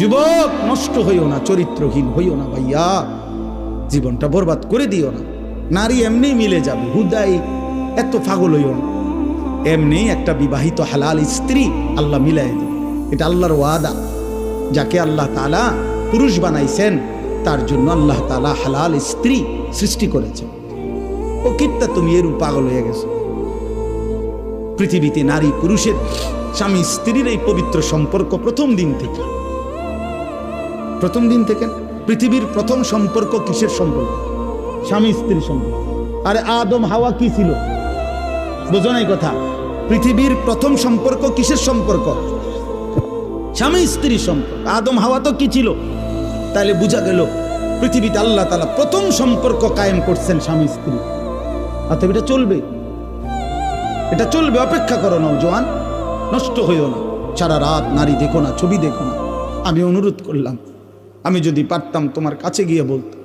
যুবক, নষ্ট হইও না, চরিত্রহীন হইও না ভাইয়া। জীবনটা বরবাদ করে দিও না। নারী এমনি মিলে যাবে, হুদাই এত পাগল হইও না। এমনি একটা বিবাহিত হালাল স্ত্রী আল্লাহ মিলাই দিবে। এটা আল্লাহর ওয়াদা। যাকে আল্লাহ তালা পুরুষ বানাইছেন, তার জন্য আল্লাহ তালা হালাল স্ত্রী সৃষ্টি করেছে ও কিত্তা তুমি এরূপ পাগল হয়ে গেছো। পৃথিবীতে নারী পুরুষের স্বামী স্ত্রীর এই পবিত্র সম্পর্ক প্রথম দিন থেকে। প্রথম দিন থেকে পৃথিবীর প্রথম সম্পর্ক কিসের সম্পর্ক? স্বামী স্ত্রীর সম্পর্ক। আরে আদম, হাওয়া কি ছিল? বোঝো নাই কথা। পৃথিবীর প্রথম সম্পর্ক কিসের সম্পর্ক? স্বামী স্ত্রীর সম্পর্ক। আদম, হাওয়া তো কি ছিল? তাহলে বোঝা গেল পৃথিবীতে আল্লাহ তালা প্রথম সম্পর্ক কায়েম করছেন স্বামী স্ত্রী। অতএব এটা চলবে। এটা চলবে, অপেক্ষা করো না জোয়ান নষ্ট হইও না। সারা রাত নারী দেখো না, ছবি দেখো না। আমি অনুরোধ করলাম। আমি যদি পারতাম তোমার কাছে গিয়ে বলতাম।